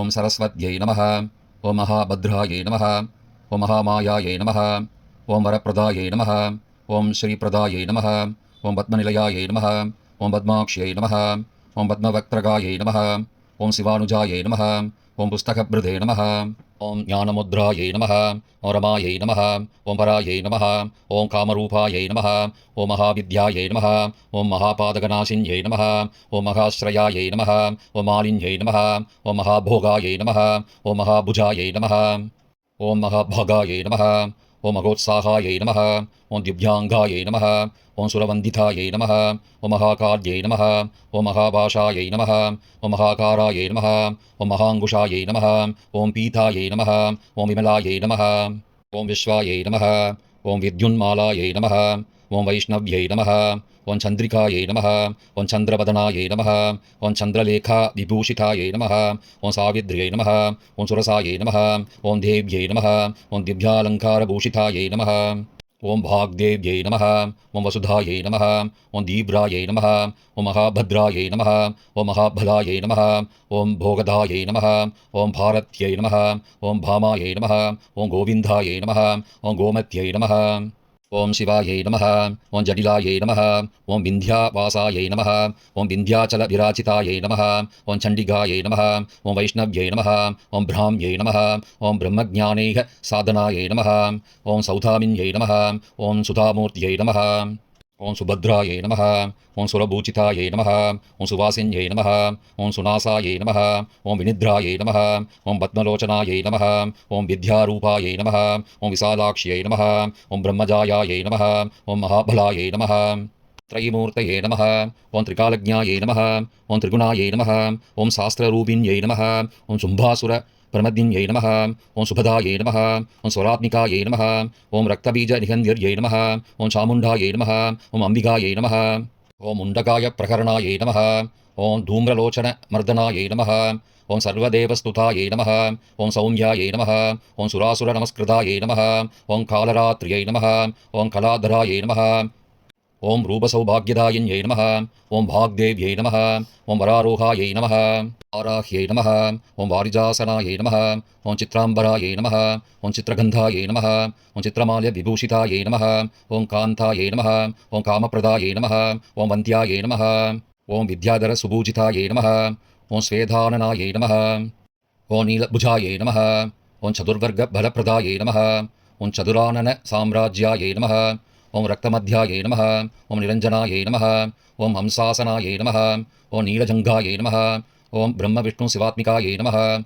ஓம் சரஸ்வத்யை நம ஓம் மகாபத்ராயை நம ஓம் மகாமாயாயை நம ஓம் வரப்பிரதாயை நம ஓம் ஸ்ரீபிரதாயை நம ஓம் பத்மநிலையாயை நம ஓம் பத்மாக்ஷ்யை நம ஓம் பத்மவக்திரகாயை நம ஓம் சிவானுஜாயை நம ஓம் புஸ்தகபிருதே நம ஓம் ஞானமுத்ராயை நம ஓம் ரமாயை நம ஓம் பராயை நம ஓம் காமரூபாயை நம ஓம் மகாவித்யாயை நம ஓம் மகாபாதகநாசின்யை நம ஓம் மகாஸ்ரயாயை நம ஓம் மாலின்யை நம ஓம் மகாபோகாயை நம ஓம் மகாபுஜாயை நம ஓம் மகாபாகாயை நம ஓம் மகோத்சாகாயை நம ஓம் திவ்யாங்காயை நம ஓம் சுரவந்திதாயை நம ஓம் மகாகார்யை நம ஓம் மகாபாஷாயை நம ஓம் மகாகாராயை நம ஓம் மகாங்குஷாயை நம ஓம் பீதாயை நம ஓம் விமலாயை நம ஓம் விஸ்வாயை நம ஓம் வித்யுன்மாலாயை நம ஓம் வைஷ்ணவ்யை நம ஓம் சந்திரிகாயை நம ஓம் சந்திரவதனாயை நம ஓம் சந்திரலேகா விபூஷிதாயை நம ஓம் சாவித்ரியை நம ஓம் சுரசாயை நம ஓம் தேவ்யை நம ஓம் திவ்யாலங்காரபூஷிதாயை நம ஓம் भाग्देव्यै नमः ॐ वसुधायै नमः ॐ दीव्रायै नमः ॐ महाभद्रायै नमः ॐ महाभदायै नमः ॐ भोगदायै नमः ॐ भारत्यै नमः ॐ भामायै नमः ॐ गोविन्दायै नमः ॐ गोमत्यै नमः ஓம் சிவாயை நம ஓம் ஜடிலாயை நம ஓம் விந்தியாவாசாயை நம ஓம் விந்தியாச்சல விராச்சிதாயை நம ஓம் சண்டிகாயை நம ஓம் வைஷ்ணவ்யை நம ஓம் பிராம்யை நம ஓம் பிரம்மஜானேக சாதனாயை நம ஓம் சௌதாமின்யை நம ஓம் சுதாமூர்த்தியை நம ॐ सुभद्रायै नमः ॐ सुरभूचितायै नमः ॐ सुवासिन्यै नमः ॐ सुनासायै नमः ॐ विनिद्रायै नमः ॐ पद्मलोचनायै नमः ॐ विद्यारूपायै नमः ॐ विशालाक्ष्यै नमः ॐ ब्रह्मजायायै नमः ॐ महाबलायै नमः त्रयीमूर्तये नमः ॐ त्रिकालज्ञायै नमः ॐ त्रिगुणायै नमः ॐ शास्त्ररूपिण्यै नमः ॐ शुम्भासुर பிரமத்யின்யை நம ஓம் சுபதாயை நம ஓம் ஸ்வராத்மிகாயை நம ஓம் ரக்தபீஜ நிகந்தியர்யை நம ஓம் சாமுண்டாயை நம ஓம் அம்பிகாயை நம ஓம் உண்டகாய பிரகரணாயை நம ஓம் தூம்ரலோச்சன மர்தனாயை நம ஓம் சர்வதேவஸ்துதாயை நம ஓம் சௌமியாயை நம ஓம் சுராசுர நமஸ்கிருதாயை நம ஓம் காலராத்ரியை நம ஓம் கலாதராயை நம ஓம் ரூபசௌபாகியதாயின்யை நம ஓம் வாக்தேவ்யை நம ஓம் வராரோகாயை நம ஆராஹ்யை நம ஓம் வாரிஜாசனாயை நம ஓம் சித்ராம்பராயை நம ஓம் சித்திரகந்தாயை நம ஓம் சித்திரமாலய விபூஷிதாயை நம ஓம் காந்தாயை நம ஓம் காமப்பிரதாயை நம ஓம் வந்தியாயை நம ஓம் வித்யாதர சுபூஜிதாயை நம ஓம் ஸ்வேதானனாயை நம ஓம் நீலபுஜாயை நம ஓம் சதுர்வர்க பலப்பிரதாயை நம ஓம் சதுரானன சாம்ராஜ்யாயை நம ஓம் ரத்தமத்தியாயை நம ஓம் நிரஞ்சனாயை நம ஓம் ஹம்சாசனாயை நம ஓம் நீலஜங்காயை நம ஓம் பிரம்ம விஷ்ணு சிவாத்மிகாயை நம